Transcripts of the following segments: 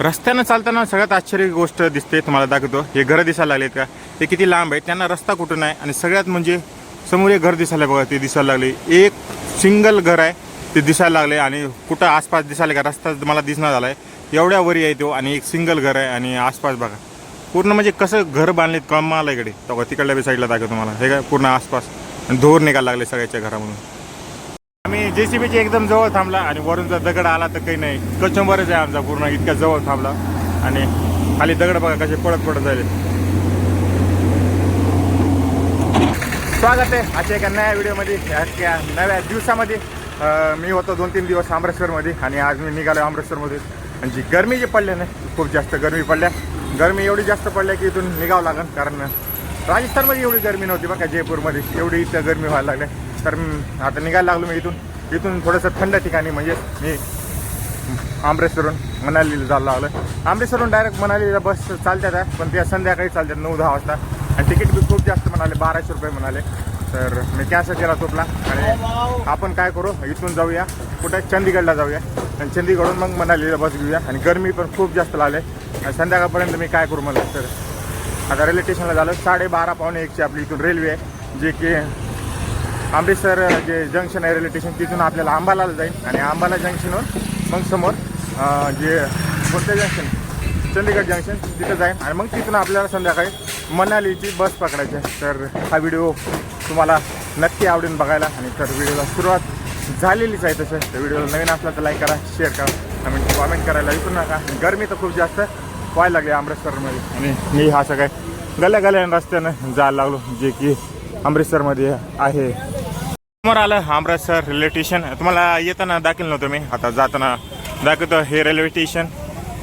रस्त्यानं चालताना सगळ्यात आश्चर्य गोष्ट दिसते तुम्हाला दाखवतो. हे घरं दिसायला लागलेत का? ते किती लांब आहे. त्यांना रस्ता कुठून आहे? आणि सगळ्यात म्हणजे समोर एक घर दिसायला बघा ते दिसायला लागले. एक सिंगल घर आहे ते दिसायला लागले. आणि कुठं आसपास दिसायला का रस्ता मला दिसणार झाला आहे एवढ्या वरी आहे तो आणि एक सिंगल घर आहे आणि आसपास बघा. पूर्ण म्हणजे कसं घर बांधलेत कमाला इकडे. तेव्हा तिकडल्या बी साईडला दाखवतो मला हे काय? पूर्ण आसपास. आणि धोर निघायला लागले सगळ्याच्या घरामधून. आम्ही जेसीबीच्या एकदम जवळ थांबला आणि वरून जर दगड आला तर काही नाही. कचंबरच आहे आमचा पूर्ण इतक्या जवळ थांबला. आणि खाली दगड बघा कसे पडत पडत झाले. स्वागत आहे आजच्या एका नव्या व्हिडिओमध्ये आजच्या नव्या दिवसामध्ये. मी होतो दोन तीन दिवस अमृतसरमध्ये आणि आज मी निघालो अमृतसरमध्ये आणि जी गरमी जी पडल्या ना खूप जास्त गरमी पडल्या. गरमी एवढी जास्त पडल्या की इथून निघावं लागेल कारण राजस्थानमध्ये एवढी गरमी नव्हती बघा जयपूरमध्ये. एवढी इथं गरमी व्हायला लागल्या तर आता निघायला लागलो मी इथून. इथून थोडंसं थंड ठिकाणी म्हणजे मी अमृतसरहून मनालीला जायला लागलं अमृतसरहून डायरेक्ट मनालीला बस चालतात आहे पण त्या संध्याकाळी चालतात नऊ दहा वाजता. आणि तिकीट बी खूप जास्त म्हणाले बाराशे रुपये म्हणाले. तर मी कॅन्सल केला तोपला. आणि आपण काय करू इथून जाऊया. कुठे? चंदीगडला जाऊया. आणि चंदीगडहून मग मनालीला बस घेऊया. आणि गरमी पण खूप जास्त लागले. आणि संध्याकाळपर्यंत मी काय करू मला? तर आता रेल्वे स्टेशनला झालं. साडेबारा पावणे एकची आपली इथून रेल्वे आहे जे की अमृतसर जे जंक्शन आहे रेल्वे स्टेशन तिथून आपल्याला आंबाला जाईल. आणि अंबाला जंक्शनवर मग समोर जे कोणतं जंक्शन? चंदीगड जंक्शन तिथं जाईल. आणि मग तिथून आपल्याला संध्याकाळी मनालीची बस पकडायची आहे. तर हा व्हिडिओ तुम्हाला नक्की आवडेल बघायला. आणि तर व्हिडिओला सुरुवात झालेलीच आहे तसं. तर व्हिडिओला नवीन असला तर लाईक करा शेअर करा कमेंट कॉमेंट करायला विसरू नका. गरमी तर खूप जास्त व्हायला लागली अमृतसरमध्ये. आणि मी हा सगळ्या गल्या गल्या रस्त्यानं जायला लागलो जे की अमृतसरमध्ये आहे. समोर आलं अमृतसर रेल्वे स्टेशन तुम्हाला येताना दाखल नव्हतं मी. आता जाताना दाखवतो हे रेल्वे स्टेशन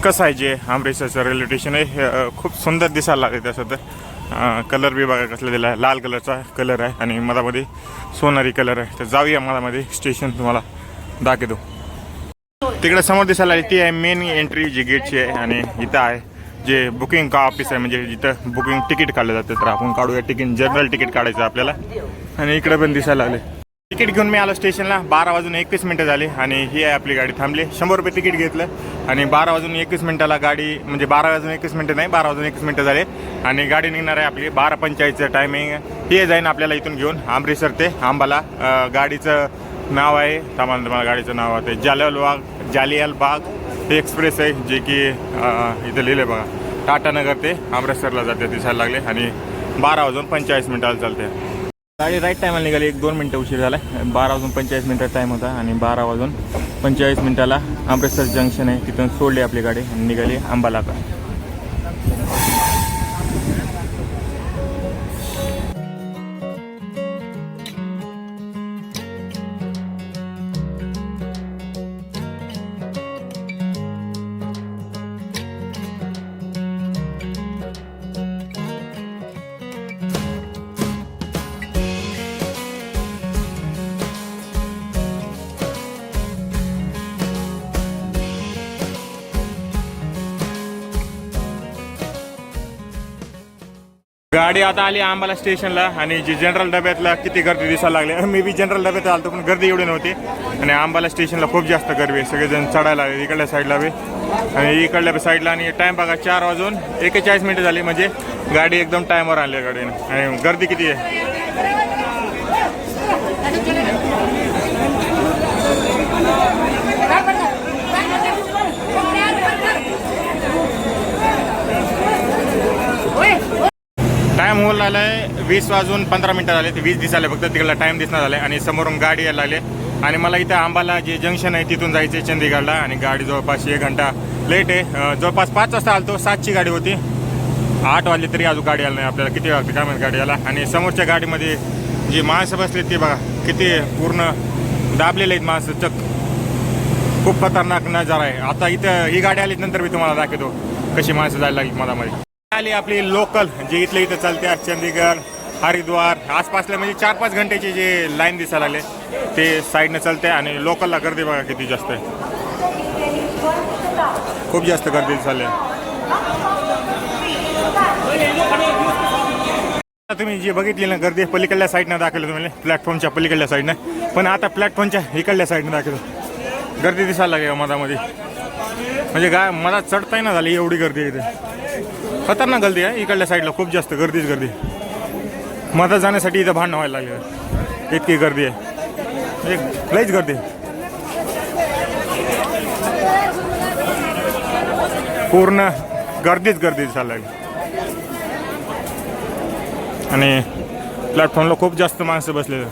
कसं आहे जे अमृतसरचं रेल्वे स्टेशन आहे? हे खूप सुंदर दिसायला लागले तसं तर कलर बी बघा कसला दिला आहे लाल कलरचा कलर आहे आणि मधामध्ये सोनारी कलर आहे. तर जाऊया मधामध्ये. स्टेशन तुम्हाला दाखवतो. तिकडे समोर दिसायला लागली. ती आहे मेन एंट्री जी गेटची आहे आणि इथं आहे जे बुकिंग का ऑफिस आहे. म्हणजे जिथं बुकिंग तिकीट काढलं जातं. तर आपण काढूया. तिकीट जनरल तिकीट काढायचं आपल्याला. आणि इकडे पण दिसायला लागले. तिकीट घेऊन मी आलो स्टेशनला. बारा वाजून एकवीस मिनटं झाली आणि ही आहे आपली गाडी थांबली. शंभर रुपये तिकीट घेतलं आणि बारा वाजून एकवीस मिनटाला गाडी म्हणजे बारा वाजून एकवीस मिनटं नाही बारा वाजून एकवीस मिनटं झाले. आणि गाडी निघणार आहे आपली बारा पंचाळीसचं टायमिंग हे जाईन आपल्याला इथून घेऊन अमृतसर ते आंबाला. गाडीचं नाव आहे थांबा तुम्हाला गाडीचं नाव आहे. जालियाल बाग जालियाल बाग एक्सप्रेस आहे जे की इथं लिहिलं बघा. टाटानगर ते अमृतसरला जाते दिसायला लागले. आणि बारा वाजून पंचेचाळीस मिनटाला चालते. गाडी राईट टायमाला निघाली. एक दोन मिनटं उशीर झाला बारा वाजून पंचेचाळीस मिनटाचा टाईम होता आणि बारा वाजून पंचेचाळीस मिनटाला अमृतसर जंक्शन आहे. तिथून सोडली आपली गाडी आणि निघाली अंबाला गाडी आता आली आम्हाला स्टेशनला आणि जी जनरल डब्यातला किती गर्दी दिसायला लागली. मी बी जनरल डब्यात आलो पण गर्दी एवढी नव्हती. आणि आंबाला स्टेशनला खूप जास्त गर्दी आहे. सगळेजण चढायला लागले इकडल्या साईडला बी. आणि इकडल्या साईडला आणि टाईम बघा चार वाजून एकेचाळीस मिनिटं झाली. म्हणजे गाडी एकदम टाईमवर आली आहे गाडीनं. आणि गर्दी किती आहे? टाइम होत आलाय. वीस वाजून पंधरा मिनिटं झाले ते वीस दिसायला फक्त तिकडला टाइम दिसणार झालाय. आणि समोरून गाडी यायला लागली. आणि मला इथं आंबाला जे जंक्शन आहे तिथून जायचं आहे चंदीगडला. आणि गाडी जवळपास एक घंटा लेट आहे. जवळपास पाच वाजता आलतो. सातची गाडी होती. आठ वाजली तरी अजून गाडी आली नाही. आपल्याला किती वाजते काय माहिती गाडी आला आणि समोरच्या गाडीमध्ये जी माणसं बसली ती बघा किती पूर्ण दाबलेले आहेत माणसं. चक. खूप खतरनाक नजारा आहे. आता इथं ही गाडी आली नंतर मी तुम्हाला दाखवतो कशी माणसं जायला लागली मधामध्ये. आली आपली लोकल जे इथल्या इथं चालते चंदीगड हरिद्वार आसपासले म्हणजे चार पाच घंट्याची जे लाईन दिसायला लागले ते साईडनं चालते आणि लोकलला गर्दी बघा किती जास्त आहे. खूप जास्त गर्दी दिसायला तुम्ही जी बघितली ना गर्दी पलीकडल्या साईडनं दाखवलं तुम्हाला प्लॅटफॉर्मच्या पलीकडल्या साईडनं पण आता प्लॅटफॉर्मच्या इकडल्या साईडनं दाखवलं गर्दी दिसायला लागेल हो मधामध्ये. म्हणजे काय मला चढताही ना झाली एवढी गर्दी आहे इथे. खतरनाक गर्दी आहे. इकडल्या साईडला खूप जास्त गर्दीच गर्दी मधात जाण्यासाठी इथं भांडण व्हायला लागले. इतकी गर्दी आहे. एक लईच गर्दी पूर्ण गर्दीच गर्दी चालू लागली आणि प्लॅटफॉर्मला खूप जास्त माणसं बसलेले.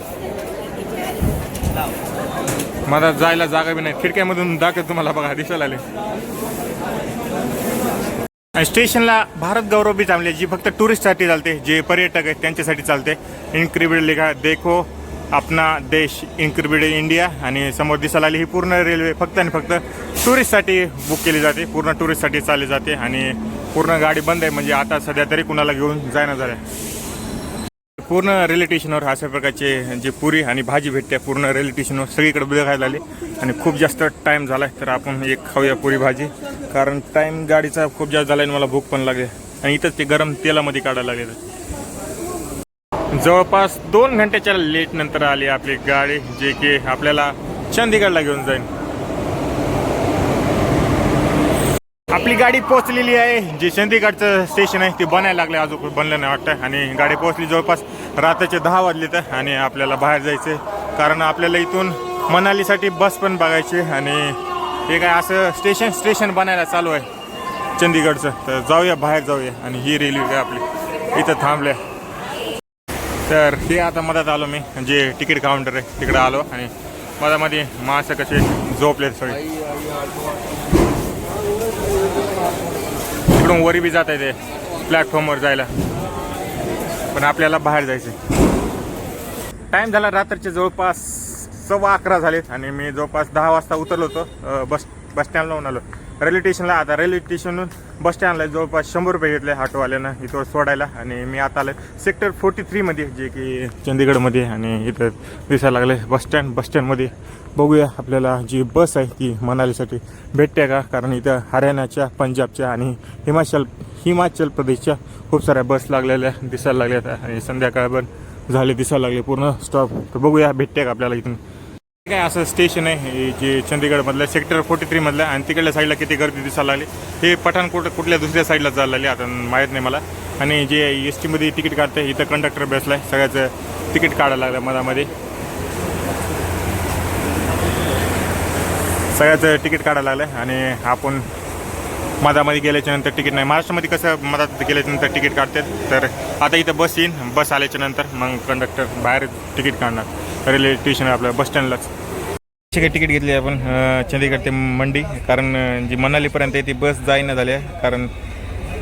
मला जायला जागा बी नाही. खिडक्यामधून दाखवत तुम्हाला बघा दिसायला आले स्टेशनला भारत गौरव बी चांगली आहे, जी फक्त टुरिस्टसाठी चालते जे पर्यटक आहेत त्यांच्यासाठी चालते. इन्क्रिबिड लिखा देखो आपला देश इन्क्रिबिड इंडिया आणि समोर दिसायला आली ही पूर्ण रेल्वे फक्त आणि फक्त टुरिस्टसाठी बुक केली जाते पूर्ण टुरिस्टसाठी चालली जाते आणि पूर्ण गाडी बंद आहे म्हणजे आता सध्या तरी कुणाला घेऊन जायना झाल्या. पूर्ण रेल्वे स्टेशनवर अशा प्रकारचे जे पुरी आणि भाजी भेटते पूर्ण रेल्वे स्टेशनवर सगळीकडे बघायला आली आणि खूप जास्त टाईम झाला आहे तर आपण एक खाऊया पुरी भाजी. कारण टाईम गाडीचा खूप जास्त झाला आणि मला भूक पण लागली. आणि इथंच ते गरम तेलामध्ये काढायला लागेल जवळपास दोन घंट्याच्या लेट नंतर आली आपली गाडी जे की आपल्याला चंदीगडला घेऊन जाईल. आपली गाडी पोहोचलेली आहे जे चंदीगडचं स्टेशन आहे ते बनायला लागले अजून बनलं नाही वाटतं. आणि गाडी पोहोचली जवळपास रात्रीचे दहा वाजले तर आणि आपल्याला बाहेर जायचं कारण आपल्याला इथून मनालीसाठी बस पण बघायची आणि हे काय असं स्टेशन स्टेशन बनायला चालू आहे. चंदीगडचं. तर जाऊया बाहेर जाऊया. आणि ही रेल्वे काय आपली. इथं थांबल्या. तर हे आता मधात आलो मी. जे तिकीट काउंटर आहे तिकडे आलो. आणि मधामध्ये माणसं कसे झोपले सगळे. तिकडून वरी बी जात आहे ते प्लॅटफॉर्मवर जायला. पण आपल्याला बाहेर जायचं टाईम झाला रात्रीच्या जवळपास सव्वा अकरा झालेत आणि मी जवळपास दहा वाजता उतरलो होतो बस बस स्टँडला उन्हालो आलो. रेल्वे स्टेशनला आता रेल्वे स्टेशनहून बस स्टँडला जवळपास शंभर रुपये घेतले ऑटोवाल्यानं इथं सोडायला आणि मी आता आलो सेक्टर फोर्टी थ्रीमध्ये जे की चंदीगडमध्ये आणि इथं दिसायला लागले बस स्टँड बस स्टँडमध्ये बघूया आपल्याला जी बस आहे ती मनालीसाठी भेटते का? कारण इथं हरियाणाच्या पंजाबच्या आणि हिमाचल हिमाचल प्रदेशच्या खूप साऱ्या बस लागलेल्या दिसायला लागल्या आणि संध्याकाळ पण झाले दिसायला लागले पूर्ण स्टॉप तर बघूया भेटते का आपल्याला इथून? काय असं स्टेशन आहे जे चंदीगडमधलं सेक्टर फोर्टी थ्रीमधलं आणि तिकडल्या साईडला किती गर्दी दिसायला लागली. हे पठाणकोट कुठल्या दुसऱ्या साईडला जायला लागली आता माहीत नाही मला. आणि जे एस टीमध्ये तिकीट काढते इथं कंडक्टर बसला आहे सगळ्याचं तिकीट काढायला लागलं मधामध्ये. सगळ्याचं तिकीट काढायला लागलं आणि आपण मधामध्ये गेल्याच्यानंतर तिकीट नाही. महाराष्ट्रामध्ये कसं मधात गेल्याच्यानंतर तिकीट काढतात? तर आता इथं बस येईन. बस आल्याच्यानंतर मग कंडक्टर बाहेर तिकीट काढणार. रेल्वे स्टेशन आपल्या बस स्टँडलाच अशी काही तिकीट घेतली आपण चंदीगड ते मंडी. कारण जी मनालीपर्यंत आहे ती बस जाईना झाली आहे. कारण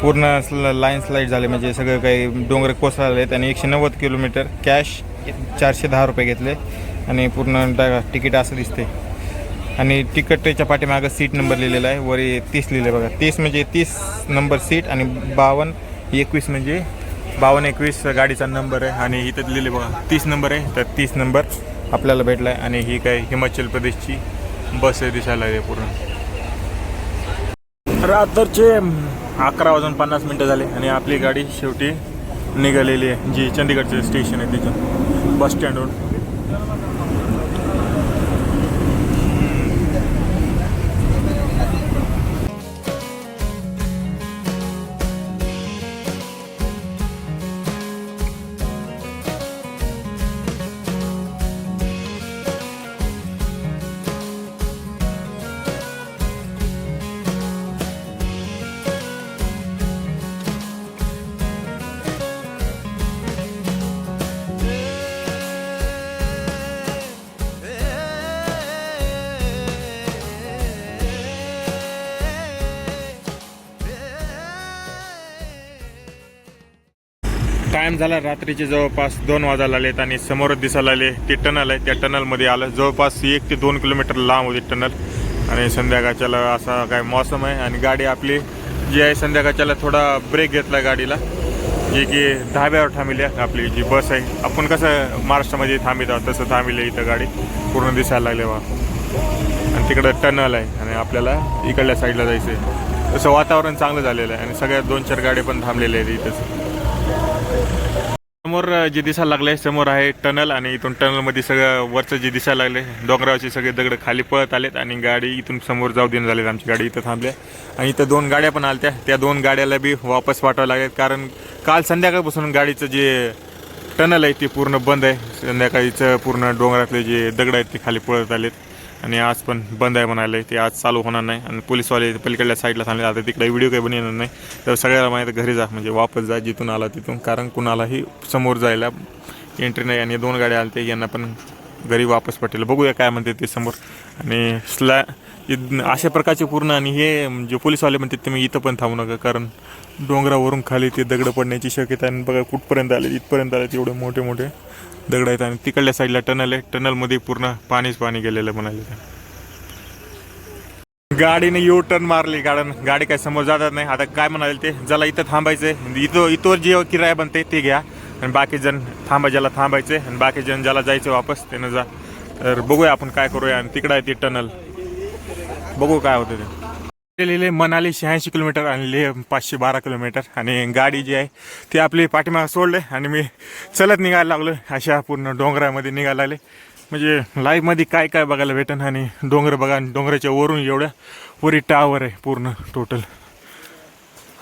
पूर्ण लाईन स्लाईड झाले. म्हणजे सगळं काही डोंगर कोसळले आहेत आणि एकशे नव्वद किलोमीटर कॅश चारशे दहा रुपये घेतले. आणि पूर्ण तिकीट असं दिसते आणि तिकटच्या पाठीमागं सीट नंबर लिहिलेला आहे. वरी तीस लिहिलं बघा. तीस म्हणजे तीस नंबर सीट आणि बावन्न एकवीस म्हणजे बावन्न एकवीस गाडीचा नंबर आहे. आणि इथं लिहिले बघा तीस नंबर आहे. तर तीस नंबर आपल्याला भेटला आहे आणि ही काय हिमाचल प्रदेशची बस आहे दिसायला आहे पूर्ण. रात्रीचे अकरा वाजून पन्नास मिनटं झाले आणि आपली गाडी शेवटी निघालेली आहे. जी चंदीगडचं स्टेशन आहे तिथून बस स्टँडवरून टाईम झाला रात्रीचे जवळपास दोन वाजायला आलेत आणि समोरच दिसायला आले ते टनल आहे. त्या टनलमध्ये आलं. जवळपास एक ते दोन किलोमीटर लांब होती टनल. आणि संध्याकाळच्याला असा काय मौसम आहे. आणि गाडी आपली जी आहे संध्याकाळच्याला थोडा ब्रेक घेतला गाडीला. जे की धाब्यावर थांबली आहे. आपली जी बस आहे. आपण कसं महाराष्ट्रामध्ये थांबित आहोत तसं थांबले इथं गाडी. पूर्ण दिसायला लागले वा आणि तिकडं टनल आहे. आणि आपल्याला इकडल्या साईडला जायचं आहे तसं वातावरण चांगलं झालेलं आहे. आणि सगळ्या दोन चार गाड्या पण थांबलेल्या आहेत इथंच. समोर जे दिसायला लागले समोर आहे टनल आणि इथून टनलमध्ये सगळं वरचं जे दिसायला लागले डोंगरावरचे सगळे दगड खाली पळत आलेत आणि गाडी इथून समोर जाऊ देणं झालेत आमची गाडी इथं थांबल्या आणि इथं दोन गाड्या पण आल्या त्या दोन गाड्याला बी वापस पाठवावं लागेल. कारण काल संध्याकाळपासून गाडीचं जे टनल आहे ते पूर्ण बंद आहे. संध्याकाळीचं पूर्ण डोंगरातले जे दगड आहेत ते खाली पळत आलेत. आणि आज पण बंद आहे म्हणाले. ते आज चालू होणार नाही. आणि पोलीसवाले पलीकडल्या साईडला सांगले आता तिकडे व्हिडिओ काही बनवणार नाही. तर सगळ्याला माहिती घरी जा म्हणजे वापस जा जिथून आला तिथून. कारण कुणालाही समोर जायला एंट्री नाही. आणि दोन गाड्या आल्या ते यांना पण घरी वापस पाठवलं. बघूया काय म्हणते ते समोर. आणि स्लॅ अशा प्रकारचे पूर्ण आणि हे जे पोलीसवाले म्हणतात तुम्ही इथं पण थांबू नका. कारण डोंगरावरून खाली ते दगडं पडण्याची शक्यता आहे. आणि बघा कुठपर्यंत आले इथपर्यंत आले एवढे मोठे मोठे दगड आहेत आणि तिकडल्या साईडला टनल आहे. टनलमध्ये पूर्ण पाणीच पाणी गेलेलं म्हणाले गाडीने यू टर्न मारली. कारण गाडी काय समोर जातात नाही. आता काय म्हणाले ते? ज्याला इथं थांबायचं इथं इथं जे किराया बनते ते घ्या. आणि बाकी जण थांबा ज्याला थांबायचे आणि बाकी जण ज्याला जायचं वापस त्यानं जा. तर बघूया आपण काय करूया. आणि तिकडं आहे ते टनल. बघू काय होतं ते. केलेले मनाली शहाऐंशी किलोमीटर आणि ले पाचशे बारा किलोमीटर. आणि गाडी जी आहे ती आपली पाठीमाग सोडले आणि मी चलत निघायला लागलो अशा पूर्ण डोंगरामध्ये निघायला लागले. म्हणजे लाईफमध्ये काय काय बघायला भेटन आणि डोंगर बघा आणि डोंगराच्या वरून एवढ्या वरी टावर आहे पूर्ण टोटल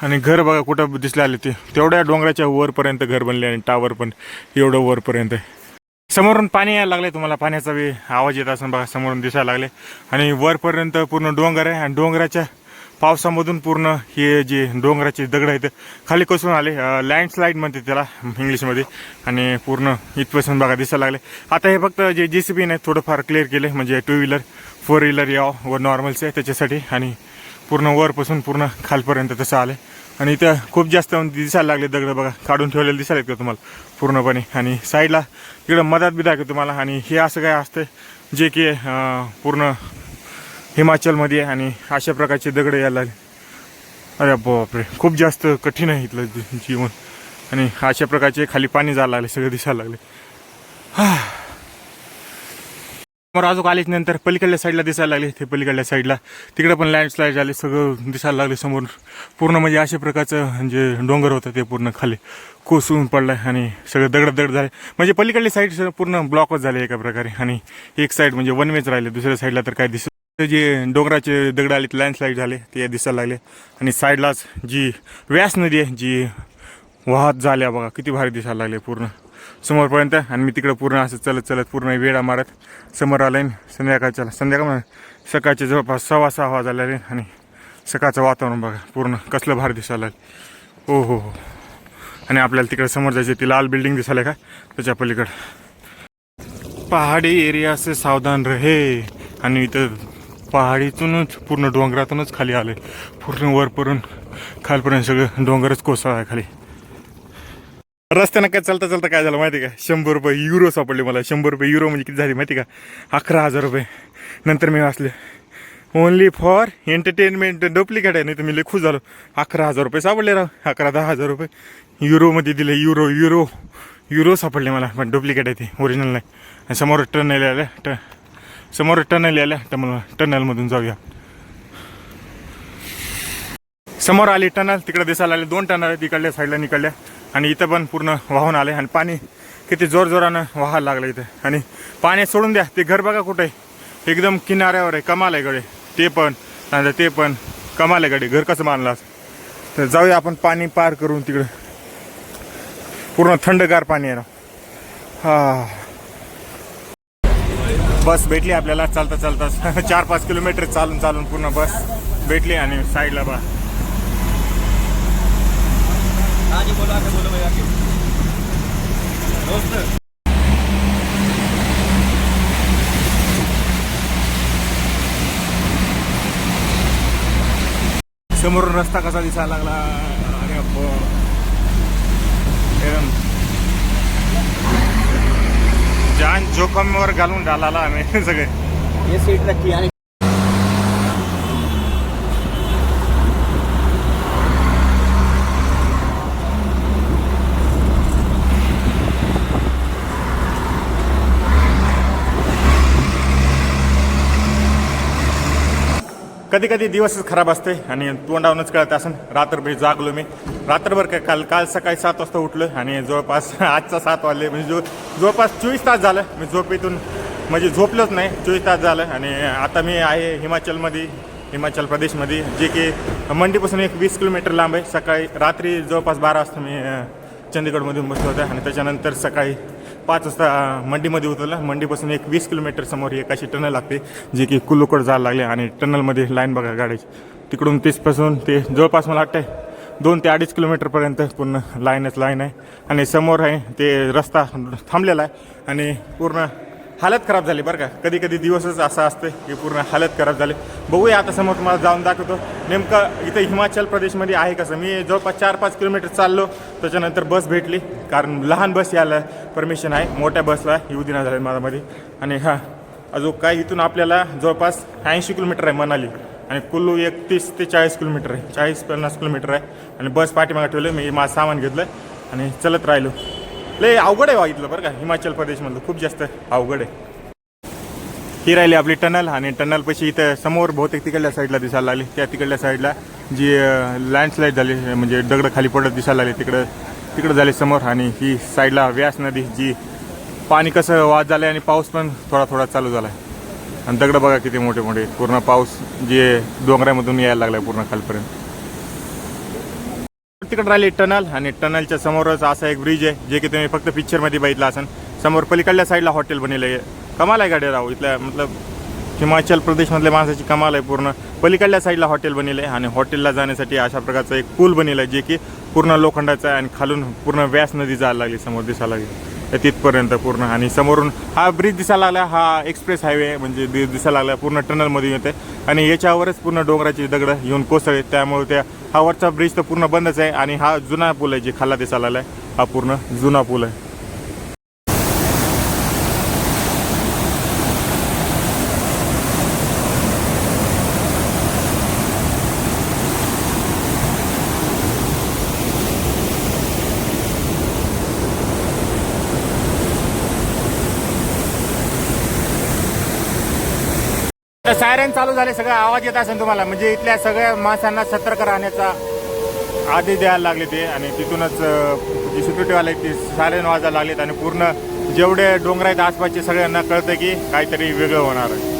आणि घर बघा कुठं दिसले आले ते. तेवढ्या डोंगराच्या वरपर्यंत घर बनले आणि टावर पण एवढं वरपर्यंत आहे. समोरून पाणी यायला लागले. तुम्हाला पाण्याचा बी आवाज येत असून बघा समोरून दिसायला लागले. आणि वरपर्यंत पूर्ण डोंगर आहे आणि डोंगराच्या पावसामधून पूर्ण हे जे डोंगराचे दगड आहेत खाली कोसळून आले. लँडस्लाईड म्हणते त्याला इंग्लिशमध्ये. आणि पूर्ण इथपासून बघा दिसायला लागले. आता हे फक्त जे जे सी बी नाही थोडंफार क्लिअर केले म्हणजे टू व्हीलर फोर व्हीलर या व नॉर्मलचे त्याच्यासाठी. आणि पूर्ण वरपासून पूर्ण खालपर्यंत तसं आले. आणि इथं खूप जास्त म्हणजे दिसायला लागले दगड बघा. काढून ठेवलेले दिसायला का तुम्हाला? पूर्णपणे. आणि साईडला तिकडं मदत बी दाखवते तुम्हाला. आणि हे असं काय असतं जे की पूर्ण हिमाचलमध्ये आहे आणि अशा प्रकारचे दगड यायला अरे बापरे खूप जास्त कठीण आहे इथलं जीवन. आणि अशा प्रकारचे खाली पाणी जायला लागले सगळं दिसायला लागले. समोर अजून आलीच नंतर पलीकडल्या साईडला दिसायला लागले ते पलीकडल्या साईडला तिकडे पण लँडस्लाईड झाले सगळं दिसायला लागले समोर. पूर्ण म्हणजे अशा प्रकारचं जे डोंगर होतं ते पूर्ण खाली. कोसळून पडलं आणि सगळं दगड दगड झाले. म्हणजे पलीकडली साईड पूर्ण ब्लॉकच झाले एका प्रकारे. आणि एक साईड म्हणजे वन वेच राहिले दुसऱ्या साईडला तर काय दिसत जे डोंगराचे दगड आले लँडस्लाईड झाले ते दिसायला लागले. आणि साईडलाच जी व्यास नदी आहे जी वाहत झाल्या बघा किती भारी दिसायला लागले पूर्ण. समोरपर्यंत आणि मी तिकडं पूर्ण असं चलत चलत पूर्ण वेळा मारत समोर आलं आणि संध्याकाळच्या संध्याकाळ म्हणा, सकाळचे जवळपास सव्वा सहा वाजले आणि सकाळचं वातावरण बघा पूर्ण कसलं भारी दिसायला लागलं. हो हो हो. आणि आपल्याला तिकडे समोर जायचे ती लाल बिल्डिंग दिसायला का? त्याच्या पलीकडं. पहाडी एरिया से सावधान रहे. आणि इथं पहाडीतूनच पूर्ण डोंगरातूनच खाली आले. पूर्ण वरपर्यंत खालपर्यंत सगळं डोंगरच कोसळ आहे खाली. रस्त्यानं काय चालता चालता काय झालं माहिती का? शंभर रुपये युरो सापडले मला. शंभर रुपये युरो म्हणजे किती झाली माहिती का? अकरा हजार रुपये. नंतर मी वाचले ओन्ली फॉर एंटरटेनमेंट डुप्लिकेट आहे नाही तर मी लई खुश झालो. अकरा हजार रुपये सापडले राव. अकरा दहा हजार रुपये. युरोमध्ये दिले युरो युरो युरो सापडले मला पण डुप्लिकेट आहे ते ओरिजिनल नाही. आणि समोर नाही आल्या टन समोर टनल आल्या. टनल टनलमधून जाऊया. समोर आली टनल तिकडे दिसायला आले. दोन टनल आहेत इकडल्या साईडला निकडल्या आणि इथं पण पूर्ण वाहून आले. आणि पाणी किती जोरजोरानं वाहायला लागलं इथं. आणि पाणी सोडून द्या. ते घर बघा कुठे आहे. एकदम किनाऱ्यावर आहे. कमाल आहे गडे. ते पण. आणि ते पण. कमाल आहे गडे. घर कसं बांधलं तर जाऊया आपण पाणी पार करून तिकडं. पूर्ण थंडगार पाणी आहे ना. हा. बस भेटली आपल्याला. चालता चालता चार पाच किलोमीटर चालून चालून पूर्ण बस भेटली आणि साईडला बा. समोरून रस्ता कसा दिसायला लागला? अरे एकदम जान जोखमीवर घालून डालाला आम्ही सगळे. हे सीट नक्की. आणि कधी कधी दिवसच खराब असते आणि तोंडावरूनच कळत असं रात्रभर जागलो मी. रात्रभर काय काल काल सकाळी सात वाजता उठलो आणि जवळपास आजचा सात वाजले. म्हणजे जो जवळपास चोवीस तास झालं. मी झोपेतून म्हणजे झोपलोच नाही. चोवीस तास झालं आणि आता मी आहे हिमाचलमध्ये हिमाचल प्रदेशमध्ये जे की मंडीपासून एक वीस किलोमीटर लांब आहे. सकाळी रात्री जवळपास बारा वाजता मी चंदीगडमधून बसलो होतो आणि त्याच्यानंतर सकाळी पाच वाजता मंडीमध्ये उतरला. मंडीपासून एक वीस किलोमीटर समोर एक अशी टनल लागते जे की कुल्लूकड जायला लागले आणि टनलमध्ये लाईन बघा गाडीची तिकडून तीसपासून ते जवळपास मला वाटतंय दोन ते अडीच किलोमीटरपर्यंत पूर्ण लाईनच लाईन आहे. आणि समोर आहे ते रस्ता थांबलेला आहे. आणि पूर्ण हालत खराब झाली बरं का. कधी कधी दिवसच असा असते की पूर्ण हालत खराब झाली. बघूया आता समोर तुम्हाला जाऊन दाखवतो. नेमकं इथं हिमाचल प्रदेशमध्ये आहे कसं? मी जवळपास चार पाच किलोमीटर चाललो त्याच्यानंतर बस भेटली. कारण लहान बस यायला परमिशन आहे. मोठ्या बसला येऊ दिना झाले माझ्यामध्ये आणि हां अजून काय इथून आपल्याला जवळपास ऐंशी किलोमीटर आहे मनाली. आणि कुल्लू एक तीस ते चाळीस किलोमीटर आहे. चाळीस पन्नास किलोमीटर आहे. आणि बस पाठीमागे ठेवलं मी माझं सामान घेतलं आणि चलत राहिलो. लय अवघड आहे वागितलं बरं का. हिमाचल प्रदेशमधलं खूप जास्त अवघड आहे. ही राहिली आपली टनल आणि टनल पशी इथं समोर बहुतेक तिकडल्या साईडला दिसायला लागली. त्या तिकडल्या साईडला जी लँडस्लाईड झाली म्हणजे दगडं खाली पडत दिसायला लागले. तिकडं तिकडं झाले समोर आणि ही साईडला व्यास नदी जी पाणी कसं वाद झालं आणि पाऊस पण थोडा थोडा चालू झाला आहे आणि दगडं बघा किती मोठे मोठे. पूर्ण पाऊस जे डोंगरामधून यायला लागला पूर्ण खालपर्यंत. तिकडे राहिली टनल आणि टनलच्या समोरच असा एक ब्रिज आहे जे की तुम्ही फक्त पिक्चरमध्ये बघितला असेल. समोर पलीकडल्या साईडला हॉटेल बनलेलं आहे. कमाल आहे गाडी राहू इथल्या मतलब हिमाचल प्रदेशमधल्या माणसाची कमाल आहे पूर्ण. पलीकडल्या साईडला हॉटेल बनलेलं आहे आणि हॉटेलला जाण्यासाठी अशा प्रकारचं एक पूल बनलेलं आहे जे की पूर्ण लोखंडाचं आहे आणि खालून पूर्ण व्यास नदी जायला लागली समोर दिसायला लागली. तिथपर्यंत पूर्ण. आणि समोरून हा ब्रिज दिसायला लागला हा एक्सप्रेस हायवे म्हणजे दि- दिसायला लागला पूर्ण टनलमध्ये येते आणि याच्यावरच पूर्ण डोंगराची दगडं येऊन कोसळले त्यामुळे त्या हा वरचा ब्रिज तर पूर्ण बंदच आहे. आणि हा जुना पूल आहे जे खाल्ला दिसायला आला आहे हा पूर्ण जुना पूल आहे. सायरन चालू झाले सगळं आवाज येत असेल तुम्हाला. म्हणजे इथल्या सगळ्या माणसांना सतर्क राहण्याचा आदेश द्यायला लागले ते आणि तिथूनच अं, जी सिक्युरिटीवाले ते सायरन वाजायला लागलेत आणि पूर्ण जेवढे डोंगर आहेत आसपासचे सगळ्यांना कळतं की काहीतरी वेगळं होणार आहे.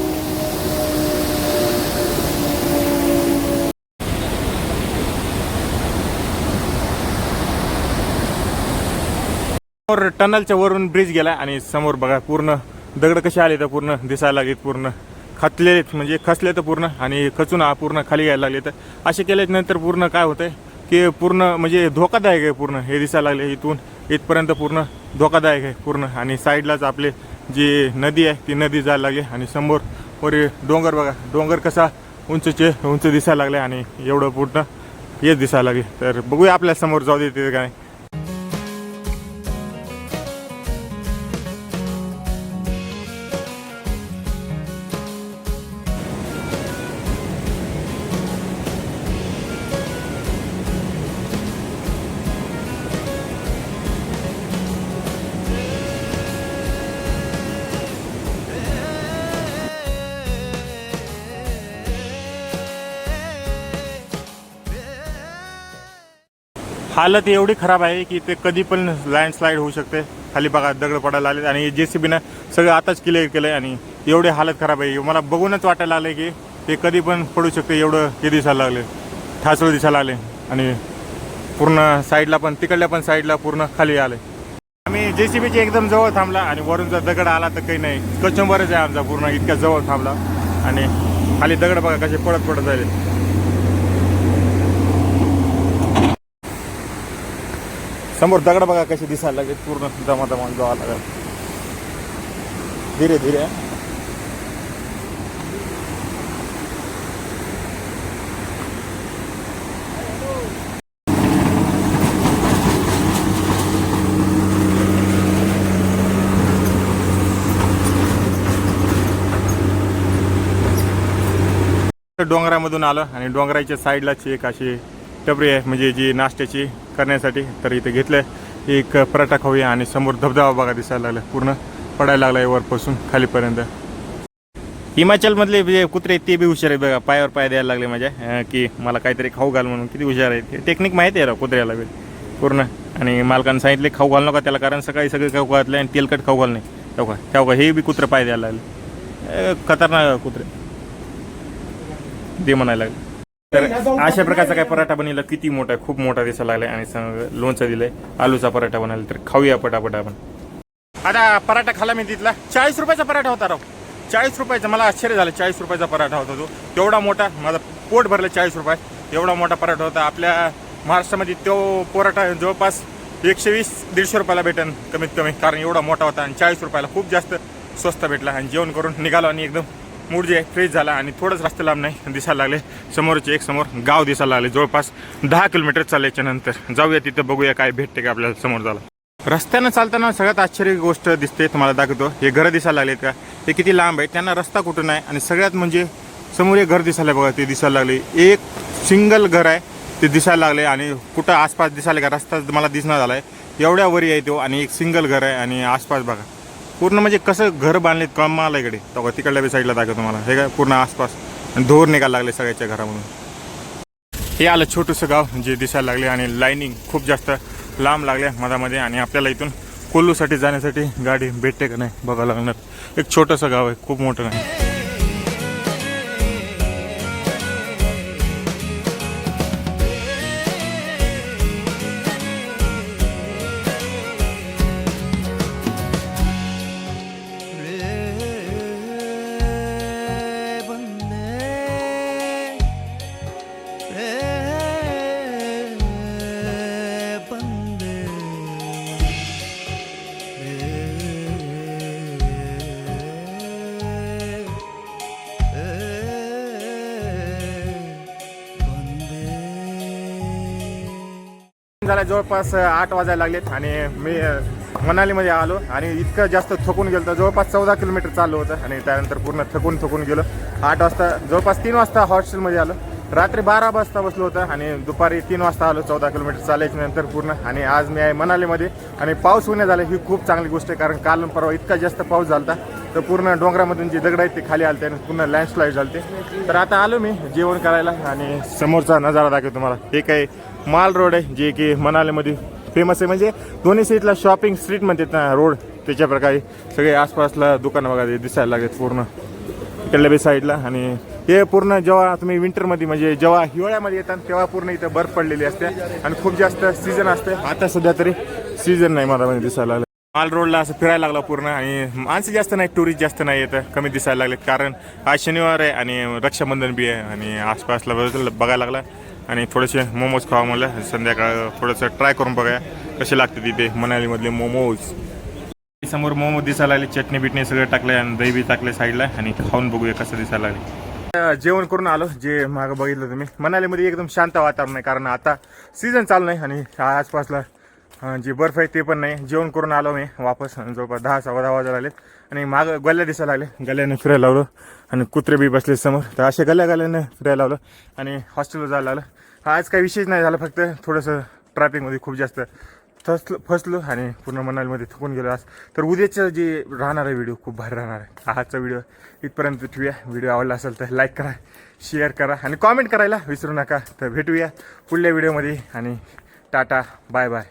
समोर टनलच्या वरून ब्रिज गेला आणि समोर बघा पूर्ण दगड कसे आले तर पूर्ण दिसायला लागेल पूर्ण. खचले म्हणजे खचले तर पूर्ण आणि खचून हा पूर्ण खाली यायला लागले तर असे केल्यानंतर नंतर पूर्ण काय होतं आहे की पूर्ण म्हणजे धोकादायक आहे पूर्ण. हे दिसायला लागले इथून इथपर्यंत पूर्ण धोकादायक आहे पूर्ण. आणि साईडलाच आपले जी नदी आहे ती नदी जायला लागली आणि समोर वर डोंगर बघा. डोंगर कसा उंचचे उंच दिसायला लागले आणि एवढं पूर्ण हेच दिसायला लागले. तर बघूया आपल्यासमोर जाऊ देते काय हालत एवढी खराब आहे की ते कधी पण लँडस्लाईड होऊ शकते. खाली बघा दगड पडायला आले आणि जे सी बीनं सगळं आताच क्लिअर केलं आहे आणि एवढी हालत खराब आहे. मला बघूनच वाटायला आलं की ते कधी पण पडू शकते. एवढं हे दिसायला लागले ठासळ दिसायला आले आणि पूर्ण साईडला पण तिकडल्या पण साईडला पूर्ण खाली आले आम्ही जे सी बीच्या एकदम जवळ थांबला आणि वरून जर दगड आला तर काही नाही. कचंबरच आहे आमचा पूर्ण इतक्या जवळ थांबला. आणि खाली दगड बघा कसे पडत पडत झाले समोर दगड बघा कसे दिसायला लागले पूर्ण दमादमान जावा लागेल. धीरे धीरे. डोंगरामधून आलं आणि डोंगराच्या साईडलाच एक अशी टपरी आहे म्हणजे जी नाश्त्याची. करण्यासाठी तर इथे घेतलं एक पराठा खाऊया आणि समोर धबधबा बघा दिसायला लागला. पूर्ण पडायला लागला वरपासून खालीपर्यंत. हिमाचलमधले जे कुत्रे ते बी हुशार आहेत बघा. पायावर पाय द्यायला लागले माझ्या. की मला काहीतरी खाऊ घाल म्हणून किती हुशार आहे टेक्निक माहिती आहे राव कुत्र्याला बी. पूर्ण. आणि मालकानं सांगितले खाऊ घाल नका त्याला कारण सकाळी सगळे खाऊ घातले आणि तेलकट खाऊ घाल नाही. ठेवका ठेवका हे बी कुत्रं पाय द्यायला लागले. खतरनाक कुत्रे. दे म्हणायला लागले. तर अशा प्रकारचा काय पराठा बनवला किती मोठा आहे खूप मोठा दिसायला लागलाय आणि लोणचं दिलंय. आलूचा पराठा बनवला तर खाऊया पटापट आपण. आता पराठा खाला मी तिथला. चाळीस रुपयाचा पराठा होता राव. चाळीस रुपयाचा मला आश्चर्य झालं चाळीस रुपयाचा पराठा होता तो. तेवढा मोठा माझा पोट भरलं चाळीस रुपये एवढा मोठा पराठा होता. आपल्या महाराष्ट्रामध्ये तो पराठा जवळपास एकशे वीस दीडशे रुपयाला भेटेन कमीत कमी कारण एवढा मोठा होता आणि चाळीस रुपयाला खूप जास्त स्वस्त भेटला. आणि जेवण करून निघालो आणि एकदम मूड जे फ्रेश झाला आणि थोडंच रस्ते लांब नाही दिसायला लागले. समोरचे एक समोर गाव दिसायला लागले. जवळपास दहा किलोमीटर चालायच्या नंतर. जाऊया तिथं बघूया काय भेटते का आपल्याला समोर झाला रस्त्यानं चालताना सगळ्यात आश्चर्य गोष्ट दिसते तुम्हाला दाखवतो. हे घरं दिसायला लागलेत का? हे किती लांब आहे? त्यांना रस्ता कुठून आहे आणि सगळ्यात म्हणजे समोर एक घर दिसायला बघा ते दिसायला लागले. एक सिंगल घर आहे ते दिसायला लागले आणि कुठं आसपास दिसायला का? रस्ता मला दिसणार आहे एवढ्या वरी आहे तो आणि एक सिंगल घर आहे आणि आसपास बघा. पूर्ण म्हणजे कसं घर बांधलेत कमाला इकडे? तो तिकडल्या बी साईडला दाखवतो तुम्हाला. हे काय पूर्ण आसपास. धूर धोर निघायला लागले सगळ्याच्या घरामधून. हे आलं छोटंसं गाव जे दिसायला लागले आणि लाईनिंग खूप जास्त लांब लागल्या मधामध्ये आणि आपल्याला इथून कोल्लूसाठी जाण्यासाठी गाडी भेटते का नाही बघावं लागणार. एक छोटंसं गाव आहे खूप मोठं नाही झाला जवळपास आठ वाजायला लागलेत आणि मी मनालीमध्ये आलो आणि इतकं जास्त थकून गेलो जवळपास चौदा किलोमीटर चाललो होतं आणि त्यानंतर पूर्ण थकून थकून गेलो. आठ वाजता जवळपास तीन वाजता हॉस्टेलमध्ये आलो. रात्री बारा वाजता बसलो होतं आणि दुपारी तीन वाजता आलो. चौदा किलोमीटर चालायच्या नंतर पूर्ण. आणि आज मी आहे मनालीमध्ये आणि पाऊस होणे झाला ही खूप चांगली गोष्ट आहे. कारण काल परवा इतका जास्त पाऊस झाला तर पूर्ण डोंगरामधून जी दगड आहेत ते खाली आलते आणि पूर्ण लँडस्लाईड झालते. तर आता आलो मी जेवण करायला आणि समोरचा नजारा दाखवतो तुम्हाला. हे काही माल रोड आहे जे की मनालीमध्ये फेमस आहे. म्हणजे दोन्ही साईडला शॉपिंग स्ट्रीट म्हणतात ना रोड त्याच्या प्रकारे सगळे आसपासला दुकानं बघा दिसायला लागतात पूर्ण. इकडल्या बी साईडला आणि हे पूर्ण जेव्हा तुम्ही विंटरमध्ये म्हणजे जेव्हा हिवाळ्यामध्ये येतात तेव्हा पूर्ण इथं बर्फ पडलेली असते. आणि खूप जास्त सीझन असते. आता सध्या तरी सीझन नाही मला म्हणजे दिसायला लागलं. माल रोडला असं फिरायला लागला पूर्ण. आणि माणसं जास्त नाही टुरिस्ट जास्त नाही येतं कमी दिसायला लागले कारण आज शनिवार आहे आणि रक्षाबंधन बी आहे. आणि आसपासला बघायला लागला. आणि थोडेसे मोमोज खावा म्हणलं. संध्याकाळ थोडंसं ट्राय करून बघा कसे लागते तिथे मनालीमधले मोमोज. समोर मोमो दिसायला लागले चटणी बिटणी सगळं टाकले आणि दही बी टाकले साईडला आणि खाऊन बघूया कसं दिसायला लागले. जेवण करून आलो जे मागं बघितलं तुम्ही. मनालीमध्ये एकदम शांत वातावरण आहे कारण आता सीझन चालू नाही आणि आसपासला जे बर्फ आहे ते पण नाही. जेवण करून आलो मी. वापस जवळपास दहा सव्वा दहा वाजायला आले आणि मागं गल्ल्या दिसायला लागले. गल्ल्यानं फिरायला लावलं आणि कुत्रे बी बसले समोर. तर असे गल्ल्या गल्ल्यानं फिरायला लावलं आणि हॉस्टेलवर जायला लागलं. आज काही विशेष नाही झालं फक्त थोडंसं ट्रॅफिकमध्ये खूप जास्त फसलो फसलो आणि पूर्ण मनालीमध्ये थकून गेलो आज. तर उद्याचं जे राहणार आहे व्हिडिओ खूप भारी राहणार आहे. आजचा व्हिडिओ इथपर्यंत ठेवूया. व्हिडिओ आवडला असेल तर लाईक करा शेअर करा आणि कॉमेंट करायला विसरू नका. तर भेटूया पुढल्या व्हिडिओमध्ये आणि टाटा बाय बाय